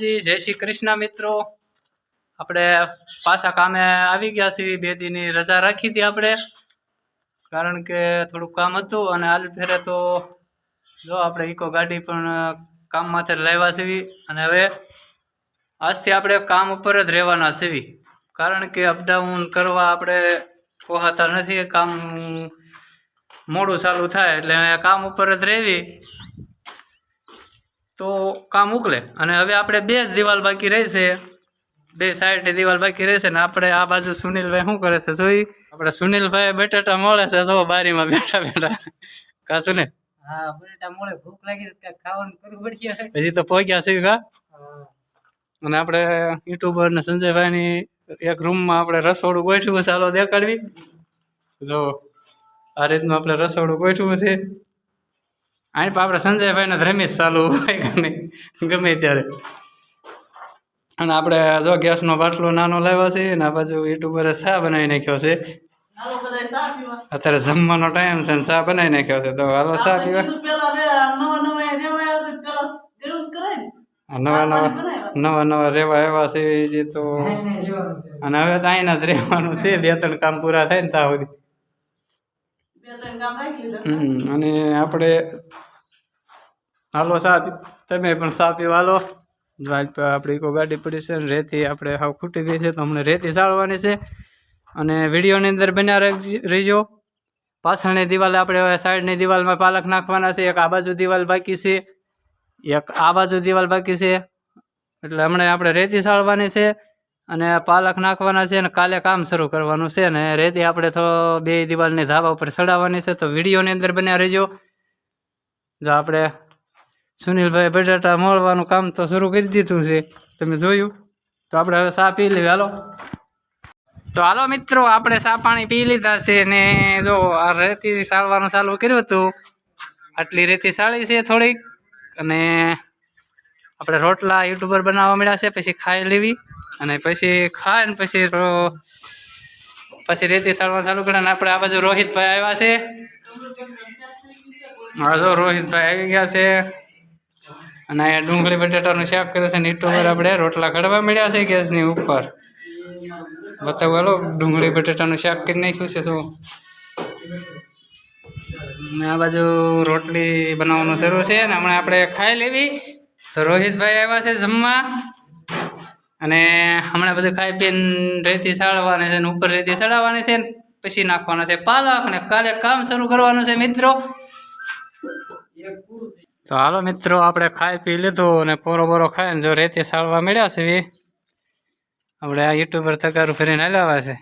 માતાજી, જય શ્રી કૃષ્ણ મિત્રો. આપણે પાછા કામે આવી ગયા છીએ. બે દીની રજા રાખી હતી આપણે. કારણ કે થોડુંક કામ હતું અને હાલ ફેરે તો જો આપણે ઇકો ગાડી પણ કામ માથે લાવ્યા છીએ. અને હવે આજથી આપણે કામ ઉપર જ રહેવાના છીએ. કારણ કે અપડાઉન કરવા આપણે પોહાતા નથી. કામ મોડું ચાલુ થાય એટલે કામ ઉપર જ રહેવી. તો કામ ઉકલે. અને હવે આપણે બે જ દિવાલ બાકી રહેશે બે સાઈડની દિવાલ બાકી રહેશે ને આપણે આ બાજુ સુનિલભાઈ શું કરે છે જોઈ? આપણે સુનિલભાઈ બટેટા મળે છે જો બારીમાં બેઠા બેઠા. કાચું ને હા બટેટા મળે ભૂખ લાગી તો ખાવાનું કરવું પડશે હજી તો પહોંચ્યા છે કા? અને આપણે યુટ્યુબર ને સંજયભાઈની એક રૂમમાં આપણે રસોડું ગોઠવું ચાલો દેખાડવી. જો આ રીતનું આપણે રસોડું ગોઠવું છે. અહીં પણ આપણે સંજયભાઈને જ રમીશ ચાલુ હોય ગમે ગમે ત્યારે. અને આપણે જો ગેસનો બાટલો નાનો લાવ્યો છે ને આ બાજુ યુટ્યુબરે ચા બનાવી નાખ્યો છે. હાલો બધાય ચા પીવા. અત્યારે જમવાનો ટાઈમ છે ને ચા બનાવી નાખ્યો છે. તો હાલો ચા પીવા. નવા નવા રેવા નવા નવા નવા નવા રહેવા આવ્યા છે એ જે તો અને હવે તો અહીંના જ રહેવાનું છે બે ત્રણ કામ પૂરા થાય ને ત્યાં સુધી બે ત્રણ કામ રાખી લીધા હમ, અને આપણે હાલો સા તમે પણ સા પીવા હાલો. જો આપણી કોઈ ગાડી પડી છે રેતી આપણે હાવ ખૂટી ગઈ છે તો અમને રેતી ચાળવાની છે. અને વિડીયોની અંદર બન્યા રહેજ- પાછળની દિવાલ આપણે સાઈડની દિવાલમાં પાલક નાખવાના છે, એક આ બાજુ દિવાલ બાકી છે, એક આ બાજુ દિવાલ બાકી છે. એટલે હમણાં આપણે રેતી ચાળવાની છે. અને પાલક નાખવાના છે અને કાલે કામ શરૂ કરવાનું છે ને રેતી આપણે તો બે દિવાલની ધાબા ઉપર ચડાવવાની છે તો વિડીયોની અંદર બન્યા રહેજો. જો આપણે સુનિલભાઈ બટાટા મળવાનું કામ તો શરૂ કરી દીધું છે. તમે જોયું? તો આપણે હવે ચા પી લેવી? હાલો. તો હાલો મિત્રો, આપણે ચા પાણી પી લીધા છે ને જો આ રેતી સાળવાનું ચાલુ કર્યું હતું. આટલી રેતી સાળી છે થોડીક. અને આપણે રોટલા યુટ્યુબર બનાવવા મળ્યા છે, પછી ખાઈ લેવી. અને પછી ખાય ને પછી પછી રેતી સારવાર ચાલુ કરે ને આપણે આ બાજુ રોહિતભાઈ આવ્યા છે. હા, જો રોહિતભાઈ આવી ગયા છે. અને અહીંયા ડુંગળી બટેટાનું શાક કર્યું છે ને યુટ્યુબર આપણે રોટલા ઘડવા મળ્યા છે ગેસની ઉપર. બતાવું, હાલો, ડુંગળી બટાટાનું શાક કરી નાખ્યું છે શું અને આ બાજુ રોટલી બનાવવાનું શરૂ છે ને હમણાં આપણે ખાઈ લેવી. તો રોહિતભાઈ આવ્યા છે જમવા. અને હમણાં બધું ખાઈ પીને રેતી સાળવાની છે ને ઉપર રેતી સડાવવાની છે ને પછી નાખવાના છે પાલક ને કાલે કામ શરૂ કરવાનું છે મિત્રો. તો હાલો મિત્રો, આપણે ખાઈ પી લીધું અને પોરો બોરો ખાઈને જો રેતી સાળવા મળ્યા છે આપણે આ યુટ્યુબર તકારું ફરીને હલાવા છે.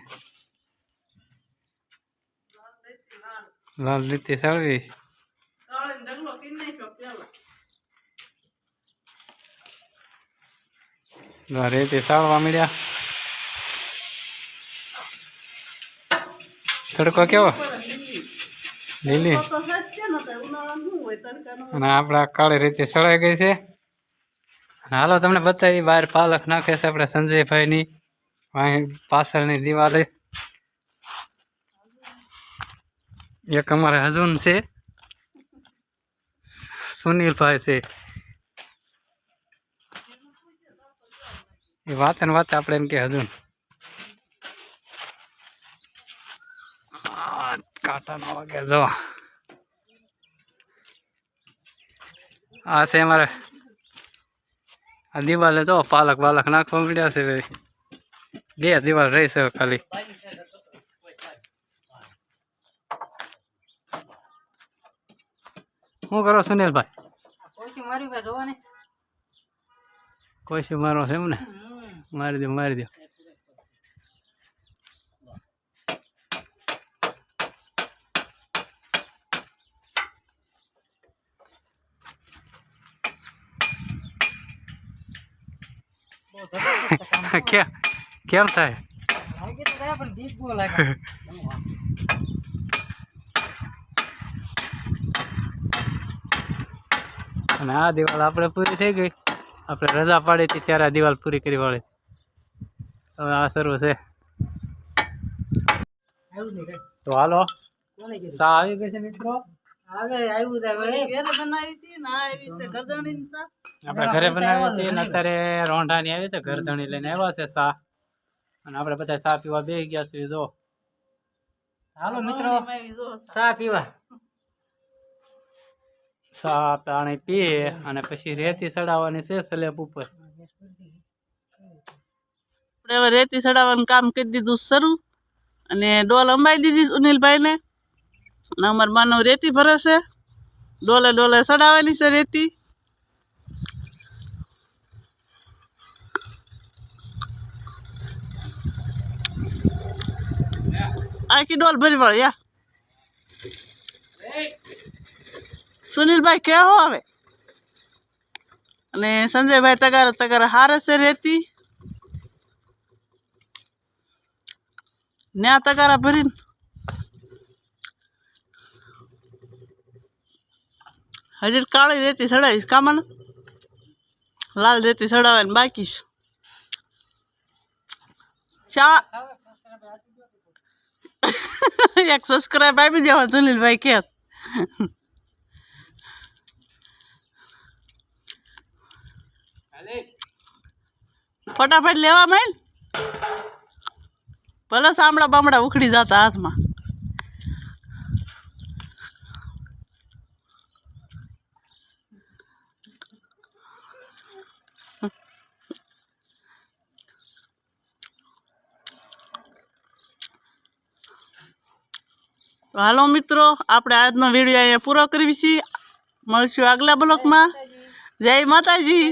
લાલ રેતી સાળવી કાળીને ઢગલો કરી નાખ્યો પેલા. જો રેતી સાળવા મળ્યા તડકો કેવો? લીલી. અને આપણા કાળી રીતે સળાઈ ગઈ છે. અને હાલો તમને બતાવી, બહાર પાલક નાખે છે આપણે સંજયભાઈની. પાછળની દિવાલે. એક અમારે હજુન છે. સુનિલભાઈ છે. એ વાત ને વાત આપણે એમ કે હજુ. આ કાંટાનો વાગે જો. આ છે અમારે. આ દિવાલે જો પાલક બાલક નાખવા મળ્યા છે ભાઈ. બે દિવાલ રહી છે ખાલી. શું કરો સુનિલભાઈ? ને. કોઈ શું મારો છે એમ ને? મારી દો મારી દો. કેમ કેમ થાય? અને આ દિવાલ આપણે પૂરી થઈ ગઈ. આપણે રજા પાડી હતી ત્યારે આ દિવાલ પૂરી કરી વાળી. હવે આ સર્વ છે. તો હાલો. કોને સા આવી ગઈ છે મિત્રો. ઘેરે બનાવી છે આપણે ઘરે હતી અત્યારે રોંઢાની આવી છે ઘરધણી લઈને આવ્યા છે સા. અને આપણે બધા સા પીવા બેસી ગયા છીએ જો. હાલો મિત્રો. ચા પીવા. સા પાણી પીએ અને પછી રેતી ચડાવવાની છે સ્લેબ ઉપર. આપણે હવે રેતી ચડાવવાનું કામ કરી દીધું શરૂ. અને ડોલ અંબાઈ દીધી સુનિલભાઈને અને અમારા માનવ રેતી ભરે છે. ડોલે ડોલે ચડાવવાની છે રેતી. આખી ડોલ ભરી વળ, યા. સુનિલભાઈ કેવો આવે અને સંજયભાઈ તગાર તગાર હારે છે રેતી. ન્યા તગારા ભરીને હજી કાળી રેતી ચડાવીશ કામાને લાલ રેતી ચડાવવાની બાકી છે ચા એક સબસ્ક્રાઈબ આપી દેવા સુનિલભાઈ કે ફટાફટ લેવા માંડ ભલે સાંભળા બામડા ઉખડી જતા હાથમાં. હાલો મિત્રો, આપણે આજનો વીડિયો અહીંયા પૂરો કરીએ છીએ. મળશું આગલા બ્લોકમાં. જય માતાજી.